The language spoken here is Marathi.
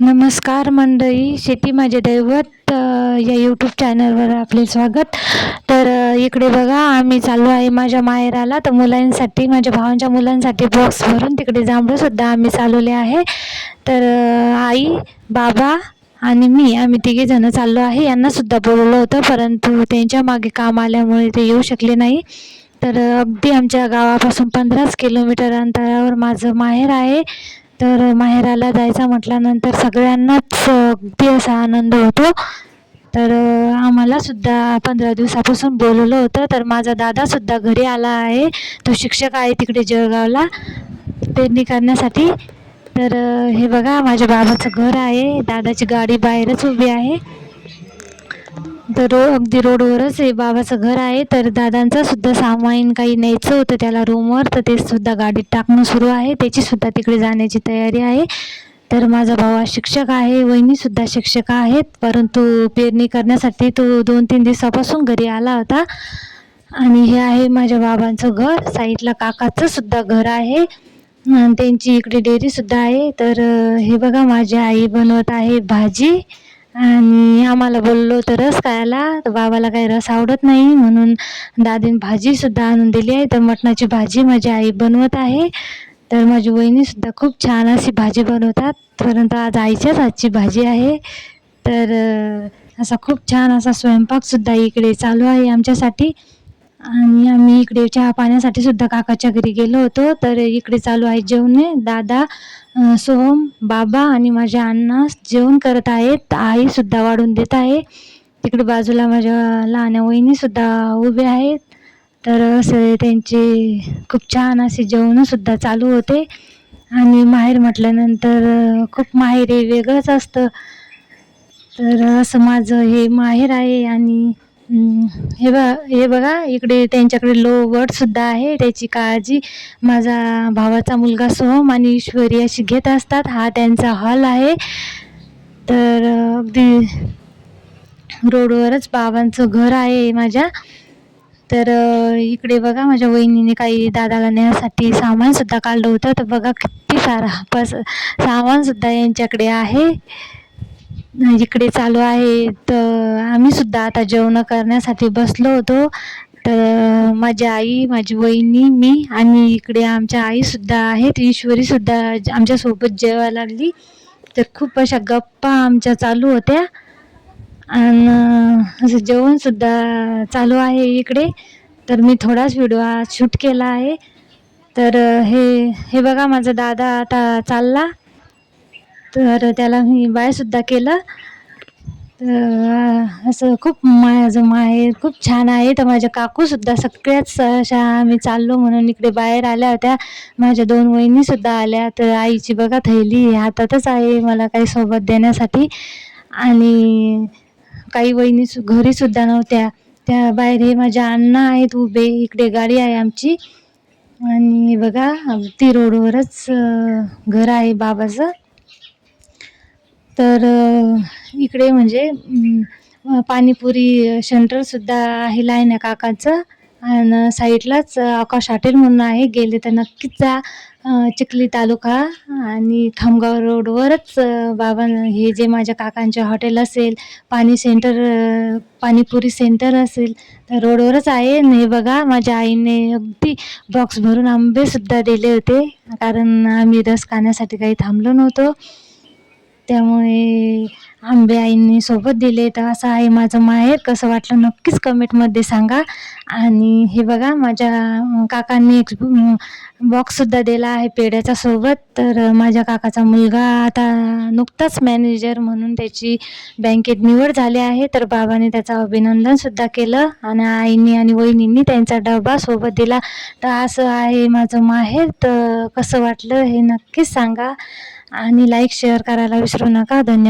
नमस्कार मंडळी शेती माझे दैवत या यूट्यूब चॅनलवर आपले स्वागत. तर इकडे बघा आम्ही चालू आहे माझ्या माहेराला. तर मुलांसाठी माझ्या भावांच्या मुलांसाठी बॉक्स भरून तिकडे जांभळंसुद्धा आम्ही चालवले आहे. तर आई बाबा आणि मी आम्ही तिघे चाललो आहे. यांनासुद्धा बोलवलं होतं परंतु त्यांच्या मागे काम आल्यामुळे ते येऊ शकले नाही. तर अगदी आमच्या गावापासून पंधराच किलोमीटर अंतरावर माझं माहेर आहे. तर माहेराला जायचं म्हटल्यानंतर सगळ्यांनाच अगदी असा आनंद होतो. तर आम्हालासुद्धा पंधरा दिवसापासून बोलवलं होतं. तर माझा दादासुद्धा घरी आला आहे. तो शिक्षक आहे तिकडे जळगावला. पेरणी करण्यासाठी तर हे बघा माझ्या बाबाचं घर आहे. दादाची गाडी बाहेरच उभी आहे. तर रो अगदी रोडवरच हे बाबाचं घर आहे. तर दादांचा सुद्धा सामान काही न्यायचं होतं त्याला रूमवर तर ते सुद्धा गाडीत टाकणं सुरू आहे. त्याची सुद्धा तिकडे जाण्याची तयारी आहे. तर माझा भाऊ हा शिक्षक आहे वहिनीसुद्धा शिक्षक आहेत. परंतु पेरणी करण्यासाठी तो दोन तीन दिवसापासून घरी आला होता. आणि हे आहे माझ्या बाबांचं घर. साईडला काकाचं सुद्धा घर आहे. त्यांची इकडे डेअरीसुद्धा आहे. तर हे बघा माझी आई बनवत आहे भाजी. आणि आम्हाला बोललो होतं रस खायला? तर बाबाला काही रस आवडत नाही. म्हणून दादीन भाजीसुद्धा आणून दिली आहे. तर मटणाची भाजी माझी आई बनवत आहे. तर माझी वहिनीसुद्धा खूप छान अशी भाजी बनवतात. परंतु आज आईच्याच आजची भाजी आहे. तर असा खूप छान असा स्वयंपाकसुद्धा इकडे चालू आहे आमच्यासाठी. आणि आम्ही इकडे चहा पाण्यासाठी सुद्धा काकाच्या घरी गेलो होतो. तर इकडे चालू आहे जेवणे. दादा सोहम बाबा आणि माझ्या अण्णा जेवण करत आहेत. आईसुद्धा वाढून देत आहे. तिकडे बाजूला माझ्या लहान वहिनीसुद्धा उभे आहेत. तर असे त्यांचे खूप छान असे जेवणसुद्धा चालू होते. आणि माहेर म्हटल्यानंतर खूप माहेर हे वेगळंच असतं. तर असं माझं हे माहेर आहे आणि हे बघा हे बघा इकडे त्यांच्याकडे लो वडसुद्धा आहे त्याची काळजी माझा भावाचा मुलगा सोहम आणि ईश्वरी अशी घेत असतात. हा त्यांचा हॉल आहे. तर अगदी रोडवरच बाबांचं घर आहे माझ्या. तर इकडे बघा माझ्या वहिनीने काही दादाला नेण्यासाठी सामानसुद्धा काढलं होतं. तर बघा किती सारा पस सामानसुद्धा यांच्याकडे आहे. इकडे चालू आहे. तर आम्हीसुद्धा आता जेवणं करण्यासाठी बसलो होतो. तर माझी आई माझी वहिनी मी आणि इकडे आमच्या आईसुद्धा आहेत. ईश्वरीसुद्धा आमच्यासोबत जेवायला लागली. तर खूप अशा गप्पा आमच्या चालू होत्या. आणि असं जेवणसुद्धा चालू आहे इकडे. तर मी थोडाच व्हिडिओ शूट केला आहे. तर हे हे बघा माझा दादा आता चालला. तर त्याला मी बायसुद्धा केलं. तर असं खूप माझं माहेर खूप छान आहे. तर माझ्या काकूसुद्धा सगळ्याच अशा आम्ही चाललो म्हणून इकडे बाहेर आल्या होत्या. माझ्या दोन वहिनीसुद्धा आल्या. तर आईची बघा थैली हातातच आहे मला काही सोबत देण्यासाठी. आणि काही वहिनी सु घरीसुद्धा नव्हत्या. त्या बाहेर हे माझ्या अण्णा आहेत उभे. इकडे गाडी आहे आमची. आणि बघा ती रोडवरच घर आहे बाबाचं. तर इकडे म्हणजे पाणीपुरी सेंटरसुद्धा आहे लायन्या काकाचं. आणि साईडलाच आकाश हॉटेल म्हणून आहे. गेले तर नक्कीच जा चिखली तालुका आणि खामगाव रोडवरच बाबा हे जे माझ्या काकांचे हॉटेल असेल पाणी सेंटर पाणीपुरी सेंटर असेल तर रोडवरच आहे. आणि हे बघा माझ्या आईने अगदी बॉक्स भरून आंबेसुद्धा दिले होते. कारण आम्ही रस खाण्यासाठी काही थांबलो नव्हतो. त्यामुळे आंबे आईंनी सोबत दिले. तर असं आहे माझं माहेर कसं वाटलं नक्कीच कमेंटमध्ये सांगा. आणि हे बघा माझ्या काकांनी एक बॉक्ससुद्धा दिला आहे पेढ्याच्या सोबत. तर माझ्या काकाचा मुलगा आता नुकताच मॅनेजर म्हणून त्याची बँकेत निवड झाली आहे. तर बाबाने त्याचं अभिनंदनसुद्धा केलं. आणि आईनी आणि वहिनींनी त्यांचा डबा सोबत दिला. तर असं आहे माझं माहेर. तर कसं वाटलं हे नक्कीच सांगा. आणि लाईक शेअर करायला विसरू नका. धन्यवाद.